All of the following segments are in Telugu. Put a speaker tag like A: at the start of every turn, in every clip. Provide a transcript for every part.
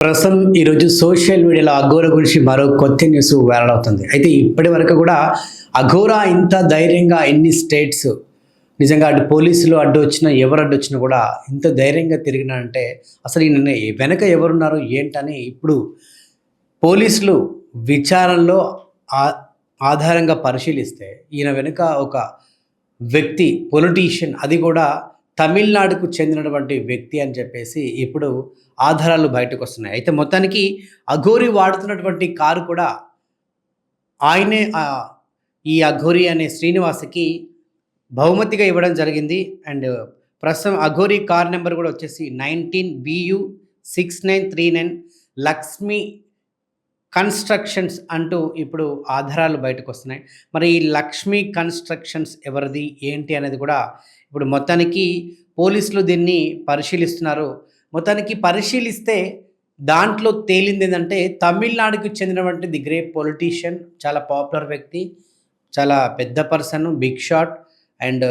A: ప్రస్తుతం ఈరోజు సోషల్ మీడియాలో అఘోర గురించి మరో కొత్త న్యూస్ వైరల్ అవుతుంది. అయితే ఇప్పటి వరకు కూడా అఘోర ఇంత ధైర్యంగా ఎన్ని స్టేట్స్ నిజంగా అటు పోలీసులు అడ్డు వచ్చినా ఎవరు అడ్డు వచ్చినా కూడా ఇంత ధైర్యంగా తిరిగినారంటే అసలు ఈయన వెనక ఎవరున్నారు ఏంటని ఇప్పుడు పోలీసులు విచారణలో ఆధారంగా పరిశీలిస్తే ఈయన వెనుక ఒక వ్యక్తి పొలిటీషియన్ అది కూడా తమిళనాడుకు చెందినటువంటి వ్యక్తి అని చెప్పేసి ఇప్పుడు ఆధారాలు బయటకు వస్తున్నాయి అయితే మొత్తానికి అఘోరి వాడుతున్నటువంటి కారు కూడా ఆయనే ఈ అఘోరి అనే శ్రీనివాసకి బహుమతిగా ఇవ్వడం జరిగింది. అండ్ ప్రస్తుతం అఘోరి కార్ నెంబర్ కూడా వచ్చేసి nineteen BU six nine three nine Lakshmi constructions అంటూ ఇప్పుడు ఆధారాలు బయటకు వస్తున్నాయి మరి ఈ లక్ష్మీ కన్స్ట్రక్షన్స్ ఎవరిది ఏంటి అనేది కూడా ఇప్పుడు మొత్తానికి పోలీసులు దీన్ని పరిశీలిస్తున్నారు. మొత్తానికి పరిశీలిస్తే దాంట్లో తేలింది ఏంటంటే తమిళనాడుకు చెందినటువంటి ది గ్రేట్ పొలిటీషియన్ చాలా పాపులర్ వ్యక్తి చాలా పెద్ద పర్సన్ బిగ్ షాట్ అండ్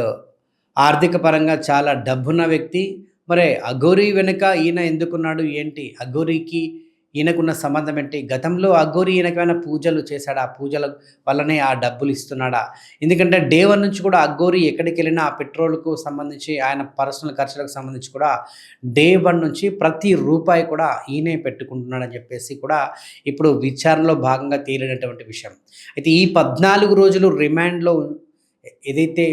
A: ఆర్థిక పరంగా చాలా డబ్బున్న వ్యక్తి. మరి అఘోరీ వెనుక ఈయన ఎందుకున్నాడు? ఏంటి? అఘోరీకి ఈయనకున్న సంబంధం ఏంటి? గతంలో అఘోరి ఈయనకైనా పూజలు చేశాడా? ఆ పూజల వల్లనే ఆ డబ్బులు ఇస్తున్నాడా? ఎందుకంటే డే వన్ నుంచి కూడా అఘోరి ఎక్కడికి వెళ్ళినా ఆ పెట్రోల్కు సంబంధించి ఆయన పర్సనల్ ఖర్చులకు సంబంధించి కూడా డే వన్ నుంచి ప్రతి రూపాయి కూడా ఈయనే పెట్టుకుంటున్నాడని చెప్పేసి కూడా ఇప్పుడు విచారణలో భాగంగా తేలినటువంటి విషయం. అయితే ఈ పద్నాలుగు రోజులు రిమాండ్లో ఏదైతే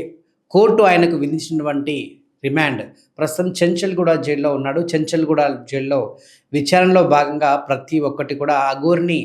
A: కోర్టు ఆయనకు విధించినటువంటి రిమాండ్. ప్రస్తుతం చెంచల్గూడ జైల్లో ఉన్నాడు. చెంచల్గూడ జైల్లో విచారణలో భాగంగా ప్రతి ఒక్కటి కూడా అగోరిని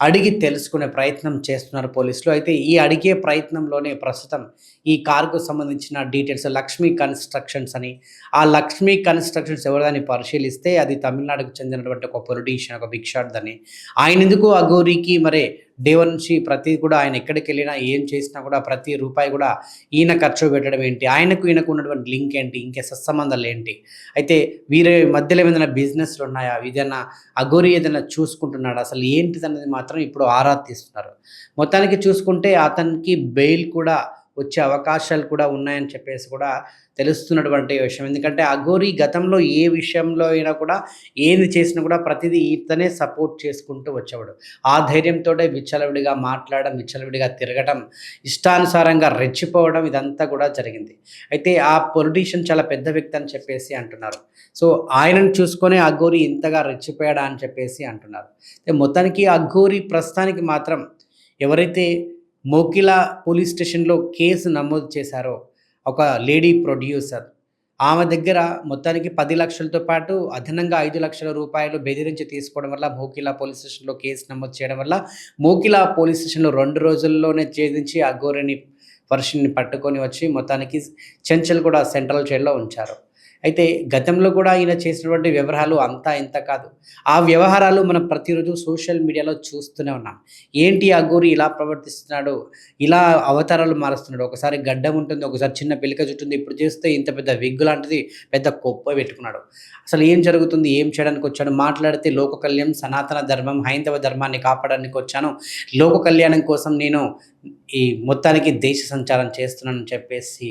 A: అడిగి తెలుసుకునే ప్రయత్నం చేస్తున్నారు పోలీసులు. అయితే ఈ అడిగే ప్రయత్నంలోనే ప్రస్తుతం ఈ కారుకు సంబంధించిన డీటెయిల్స్ లక్ష్మీ కన్స్ట్రక్షన్స్ అని ఆ లక్ష్మీ కన్స్ట్రక్షన్స్ ఎవరిదాన్ని పరిశీలిస్తే అది తమిళనాడుకు చెందినటువంటి ఒక పొలిటీషియన్ ఒక బిగ్ షాట్ దాన్ని ఆయన ఎందుకు అఘోరికి మరే డే వన్ నుంచి ప్రతి కూడా ఆయన ఎక్కడికి వెళ్ళినా ఏం చేసినా కూడా ప్రతి రూపాయి కూడా ఈయన ఖర్చు పెట్టడం ఏంటి? ఆయనకు ఈయనకు ఉన్నటువంటి లింక్ ఏంటి? ఇంకే సత్సంబంధాలు ఏంటి? అయితే వీరి మధ్యలో ఏదైనా బిజినెస్లు ఉన్నాయా? ఏదైనా అగోరి ఏదైనా చూసుకుంటున్నాడా? అసలు ఏంటిది అనేది మాత్రం ఇప్పుడు ఆరా తీస్తున్నారు. మొత్తానికి చూసుకుంటే అతనికి బెయిల్ కూడా వచ్చే అవకాశాలు కూడా ఉన్నాయని చెప్పేసి కూడా తెలుస్తున్నటువంటి విషయం. ఎందుకంటే అఘోరి గతంలో ఏ విషయంలో అయినా కూడా ఏది చేసినా కూడా ప్రతిదీ ఈతనే సపోర్ట్ చేసుకుంటూ వచ్చేవాడు. ఆ ధైర్యంతో విచ్చలవిడిగా మాట్లాడడం విచ్చలవిడిగా తిరగడం ఇష్టానుసారంగా రెచ్చిపోవడం ఇదంతా కూడా జరిగింది. అయితే ఆ పొలిటీషియన్ చాలా పెద్ద వ్యక్తి అని చెప్పేసి అంటున్నారు. సో ఆయనను చూసుకొని అఘోరి ఇంతగా రెచ్చిపోయాడా అని చెప్పేసి అంటున్నారు. మొత్తానికి అఘోరి ప్రస్తుతానికి మాత్రం ఎవరైతే మోకిలా పోలీస్ స్టేషన్లో కేసు నమోదు చేశారో ఒక లేడీ ప్రొడ్యూసర్. ఆమె దగ్గర మొత్తానికి పది లక్షలతో పాటు అదనంగా ఐదు లక్షల రూపాయలు బెదిరించి తీసుకోవడం వల్ల మోకిలా పోలీస్ స్టేషన్లో కేసు నమోదు చేయడం వల్ల మోకిలా పోలీస్ స్టేషన్లో రెండు రోజుల్లోనే ఛేదించి అఘోరిని వర్షిని పట్టుకొని వచ్చి మొత్తానికి చెంచల్ కూడా సెంట్రల్ జైల్లో ఉంచారు. అయితే గతంలో కూడా ఈయన చేసినటువంటి వ్యవహారాలు అంతా ఇంత కాదు. ఆ వ్యవహారాలు మనం ప్రతిరోజు సోషల్ మీడియాలో చూస్తూనే ఉన్నాం. ఏంటి ఆ గోరి ఇలా ప్రవర్తిస్తున్నాడు? ఇలా అవతారాలు మారుస్తున్నాడు. ఒకసారి గడ్డం ఉంటుంది ఒకసారి చిన్న పిలిక చుట్టుంది ఇప్పుడు చేస్తే ఇంత పెద్ద విగ్గు లాంటిది పెద్ద కొప్ప పెట్టుకున్నాడు. అసలు ఏం జరుగుతుంది? ఏం చేయడానికి వచ్చాడు? మాట్లాడితే లోక కళ్యాణం సనాతన ధర్మం హైందవ ధర్మాన్ని కాపాడడానికి వచ్చాను. లోక కళ్యాణం కోసం నేను ఈ మొత్తానికి దేశ సంచారం చేస్తున్నానని చెప్పేసి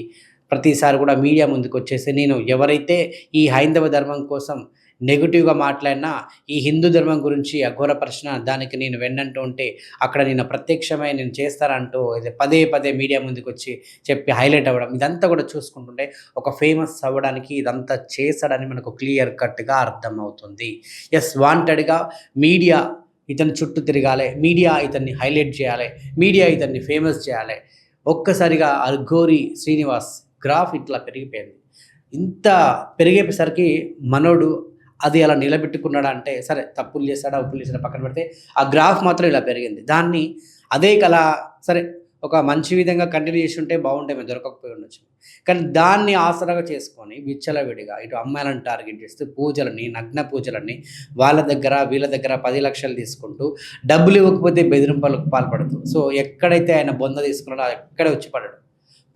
A: ప్రతిసారి కూడా మీడియా ముందుకు వచ్చేసి నేను ఎవరైతే ఈ హైందవ ధర్మం కోసం నెగిటివ్గా మాట్లాడినా ఈ హిందూ ధర్మం గురించి అఘోరపరిచిన దానికి నేను వెన్నంటూ ఉంటే అక్కడ నేను ప్రత్యక్షమై నేను చేస్తానంటూ ఇది పదే పదే మీడియా ముందుకు వచ్చి చెప్పి హైలైట్ అవ్వడం ఇదంతా కూడా చూసుకుంటుంటే ఒక ఫేమస్ అవ్వడానికి ఇదంతా చేశాడని మనకు క్లియర్ కట్గా అర్థమవుతుంది. ఎస్ వాంటెడ్గా మీడియా ఇతని చుట్టూ తిరగాలి మీడియా ఇతన్ని హైలైట్ చేయాలి మీడియా ఇతన్ని ఫేమస్ చేయాలి. ఒక్కసారిగా అర్ఘోరి శ్రీనివాస్ గ్రాఫ్ ఇట్లా పెరిగిపోయింది. ఇంత పెరిగేసరికి మనోడు అది అలా నిలబెట్టుకున్నాడా అంటే సరే తప్పులు చేస్తాడా ఉప్పులు చేశాడా పక్కన పెడితే ఆ గ్రాఫ్ మాత్రం ఇలా పెరిగింది. దాన్ని అదే కళ సరే ఒక మంచి విధంగా కంటిన్యూ చేసి ఉంటే బాగుంటే మేము దొరకకపోయి ఉండొచ్చు. కానీ దాన్ని ఆసరాగా చేసుకొని విచ్చలవిడిగా ఇటు అమ్మాయిలను టార్గెట్ చేస్తూ పూజలని నగ్న పూజలని వాళ్ళ దగ్గర వీళ్ళ దగ్గర పది లక్షలు తీసుకుంటూ డబ్బులు ఇవ్వకపోతే బెదిరింపులకు పాల్పడదు సో ఎక్కడైతే ఆయన బొంద తీసుకున్నాడో ఎక్కడే వచ్చి పడడు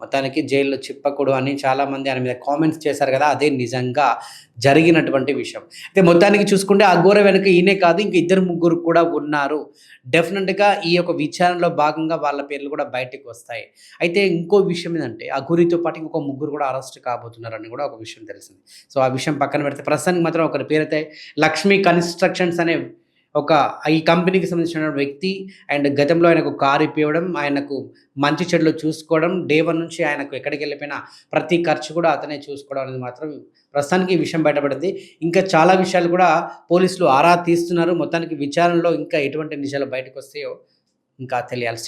A: మొత్తానికి జైల్లో చిప్పకుడు అని చాలామంది ఆయన మీద కామెంట్స్ చేశారు కదా అదే నిజంగా జరిగినటువంటి విషయం. అయితే మొత్తానికి చూసుకుంటే ఆ ఘోర వెనుక ఈయనే కాదు ఇంక ఇద్దరు ముగ్గురు కూడా ఉన్నారు. డెఫినెట్గా ఈ యొక్క విచారణలో భాగంగా వాళ్ళ పేర్లు కూడా బయటకు వస్తాయి. అయితే ఇంకో విషయం ఏంటంటే ఆ గురితో పాటు ఇంకొక ముగ్గురు కూడా అరెస్ట్ కాబోతున్నారని కూడా ఒక విషయం తెలిసింది సో ఆ విషయం పక్కన పెడితే ప్రస్తుతానికి మాత్రం ఒకరి పేరైతే లక్ష్మీ కన్స్ట్రక్షన్స్ అనే ఒక ఈ కంపెనీకి సంబంధించిన వ్యక్తి అండ్ గతంలో ఆయనకు కారు ఇప్పివ్వడం ఆయనకు మంచి చెడులు చూసుకోవడం డే వన్ నుంచి ఆయనకు ఎక్కడికి వెళ్ళిపోయినా ప్రతి ఖర్చు కూడా అతనే చూసుకోవడం అనేది మాత్రం ప్రస్తుతానికి ఈ విషయం బయటపడింది. ఇంకా చాలా విషయాలు కూడా పోలీసులు ఆరా తీస్తున్నారు. మొత్తానికి విచారణలో ఇంకా ఎటువంటి నిజాలు బయటకు వస్తాయో ఇంకా తెలియాల్సి